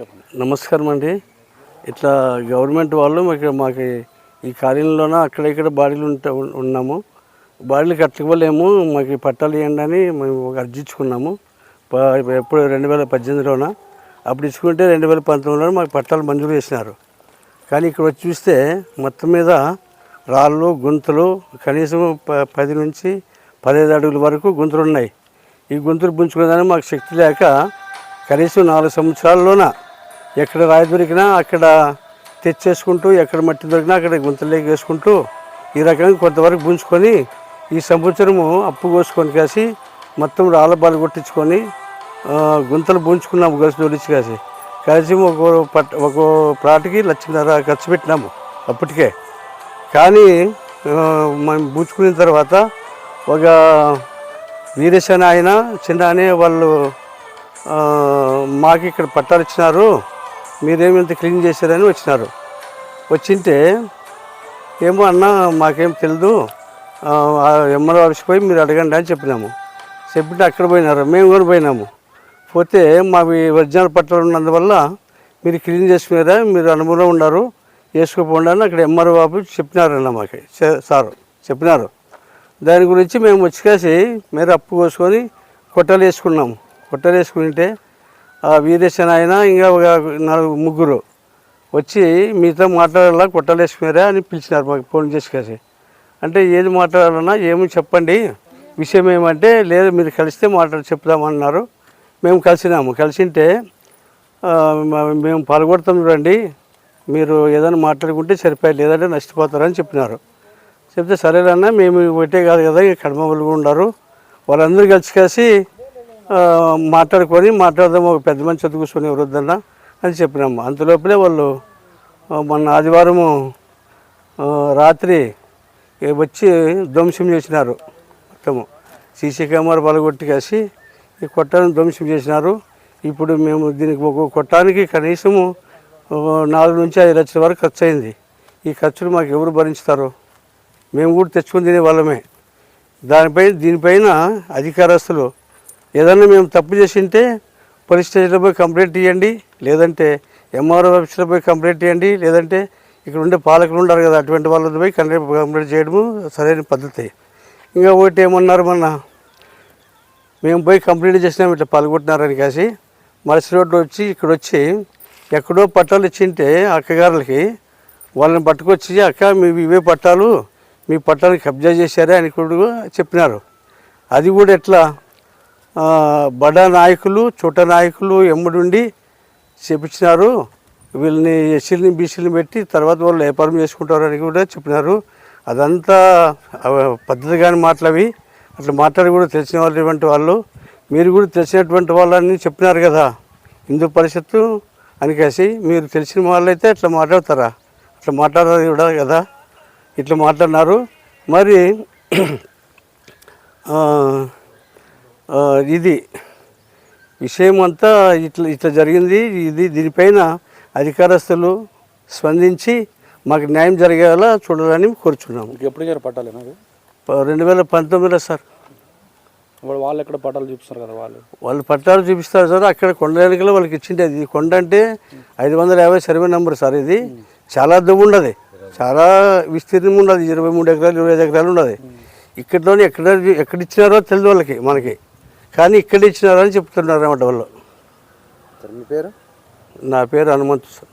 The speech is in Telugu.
చెప్పండి నమస్కారం అండి. ఇట్లా గవర్నమెంట్ వాళ్ళు మాకు మాకు ఈ కాలనీలోన అక్కడ ఇక్కడ బాడీలు ఉంటా ఉన్నాము. బాడీలు కట్టుకోలేము మాకు పట్టాలు ఇవ్వండి అని మేము అర్జించుకున్నాము ఎప్పుడు రెండు వేల పద్దెనిమిదిలోన? అప్పుడు ఇచ్చుకుంటే రెండు వేల పంతొమ్మిదిలో మాకు పట్టాలు మంజూరు చేసినారు. కానీ ఇక్కడ వచ్చి చూస్తే మొత్తం మీద రాళ్ళు గుంతలు కనీసం ప పది నుంచి పదహైదు అడుగుల వరకు గుంతలు ఉన్నాయి. ఈ గుంతలు పుంజుకునేదానికి మాకు శక్తి లేక కనీసం నాలుగు సంవత్సరాల్లోన ఎక్కడ రాయి దొరికినా అక్కడ తెచ్చేసుకుంటూ ఎక్కడ మట్టి దొరికినా అక్కడ గుంతలేకి వేసుకుంటూ ఈ రకంగా కొంతవరకు పుంజుకొని ఈ సంవత్సరము అప్పు కోసుకొని కాసి మొత్తం రాళ్ళ బాలు కొట్టించుకొని గుంతలు పుంజుకున్నాము కలిసి దొరించి కాసి. కలిసి ఒక పట్ ఒక ప్లాట్కి లక్షన్నర ఖర్చు పెట్టినాము అప్పటికే. కానీ మనం పుంజుకున్న తర్వాత ఒక వీరేశన్ ఆయన చిన్న అనే వాళ్ళు మాకు ఇక్కడ పట్టాలు ఇచ్చినారు. మీరేమి ఇంత క్లీన్ చేశారని వచ్చినారు. వచ్చింటే ఏమో అన్న మాకేం తెలియదు ఎమ్మెల్యే ఆఫీస్కి పోయి మీరు అడగండి అని చెప్పినాము. చెప్పింటే అక్కడ పోయినారు మేము కూడా పోయినాము. పోతే మావి ఒరిజినల్ పట్టాలు ఉన్నందువల్ల మీరు క్లీన్ చేసుకునేదా మీరు అనుభవం ఉన్నారు వేసుకోపోండి అని అక్కడ ఎంఆర్ఓ బాబు చెప్పినారన్న మాకు సారు చెప్పినారు. దాని గురించి మేము వచ్చి కాసి మీరు అప్పు కోసుకొని కొట్టలు వేసుకున్నాము. కొట్టలు వేసుకుంటే వీరేశన్ ఆయన ఇంకా ఒక నలుగు ముగ్గురు వచ్చి మీతో మాట్లాడాలా కొట్టలేసుకున్నారా అని పిలిచినారు మాకు ఫోన్ చేసి కాసి అంటే ఏది మాట్లాడాలన్నా ఏమి చెప్పండి. విషయం ఏమంటే లేదు మీరు కలిస్తే మాట్లాడి చెప్దామన్నారు. మేము కలిసినాము. కలిసింటే మేము పాల్గొడతాం చూడండి. మీరు ఏదైనా మాట్లాడుకుంటే సరిపోయి లేదంటే నష్టపోతారని చెప్పినారు. చెప్తే సరేనన్నా మేము ఒకటే కాదు కదా కడమ వాళ్ళు ఉన్నారు వాళ్ళందరూ కలిసి కలిసి మాట్లాడుకొని మాట్లాడదాం ఒక పెద్ద మంచి చదువు కూర్చొని ఎవరొద్దన్నా అని చెప్పినాము అంతలోపలే వాళ్ళు మొన్న ఆదివారము రాత్రి వచ్చి ధ్వంసం చేసినారు. మొత్తము సీసీ కెమెరా పలగొట్టికేసి ఈ కొట్టాన్ని ధ్వంసం చేసినారు. ఇప్పుడు మేము దీనికి ఒక కొట్టానికి కనీసము నాలుగు నుంచి ఐదు లక్షల వరకు ఖర్చు అయింది. ఈ ఖర్చులు మాకు ఎవరు భరించుతారు? మేము కూడా తెచ్చుకుని తినే వాళ్ళమే. దానిపై దీనిపైన అధికారస్తులు ఏదన్నా మేము తప్పు చేసింటే పోలీస్ స్టేషన్లో పోయి కంప్లైంట్ ఇవ్వండి లేదంటే ఎంఆర్ఓ ఆఫీస్లో పోయి కంప్లైంట్ ఇవ్వండి లేదంటే ఇక్కడ ఉండే పాలకులు ఉన్నారు కదా అటువంటి వాళ్ళతో పోయి కంప్లైంట్ కంప్లైంట్ చేయడము సరైన పద్ధతి. ఇంకా ఒకటి ఏమన్నారు మొన్న? మేము పోయి కంప్లైంట్ చేసినాం ఇట్లా పాల్గొంటున్నారని కాసి మరుసటి రోడ్డు వచ్చి ఇక్కడ వచ్చి ఎక్కడో పట్టాలు ఇచ్చింటే అక్కగారులకి వాళ్ళని పట్టుకొచ్చి అక్క మీ ఇవే పట్టాలు మీ పట్టాలను కబ్జా చేశారే అని కూడా చెప్పినారు. అది కూడా ఎట్లా? బడా నాయకులు చుట్ట నాయకులు ఎమ్మడుండి చెప్పించినారు వీళ్ళని ఎస్సీలని బీసీలని పెట్టి తర్వాత వాళ్ళు వ్యాపారం చేసుకుంటారని కూడా చెప్పినారు. అదంతా అవ- పద్ధతి అట్లా మాట్లాడి కూడా తెలిసిన వాళ్ళటువంటి వాళ్ళు. మీరు కూడా తెలిసినటువంటి వాళ్ళని చెప్పినారు కదా. హిందూ పరిషత్తు అని కాసి మీరు తెలిసిన వాళ్ళైతే అట్లా మాట్లాడతారా? అట్లా మాట్లాడారు కూడా కదా. ఇట్లా మాట్లాడినారు. మరి ఇది విషయం అంతా ఇట్లా ఇట్లా జరిగింది. ఇది దీనిపైన అధికారస్తులు స్పందించి మాకు న్యాయం జరిగేలా చూడాలని కోరుచున్నాము. ఎప్పుడు ఇచ్చారు పట్టాలు రెండు వేల పంతొమ్మిదిలో సార్. వాళ్ళు ఎక్కడ పట్టాలు చూపిస్తారు కదా వాళ్ళు? వాళ్ళు పట్టాలు చూపిస్తారు సార్. అక్కడ కొండ వెనుకలో వాళ్ళకి ఇచ్చిండే ఇది కొండ అంటే ఐదు వందల యాభై సర్వే నెంబర్ సార్ ఇది. చాలా దుమ్ము ఉండదు. చాలా విస్తీర్ణం ఉండదు. ఇరవై మూడు ఎకరాలు ఇరవై ఐదు ఎకరాలు ఉండదు. ఇక్కడలోనే ఎక్కడ ఎక్కడ ఇచ్చినారో తెలియదు వాళ్ళకి మనకి. కానీ ఇక్కడ ఇచ్చినారో అని చెప్తున్నారు అన్నమాట వాళ్ళు మీ పేరు? నా పేరు హనుమంతు సార్.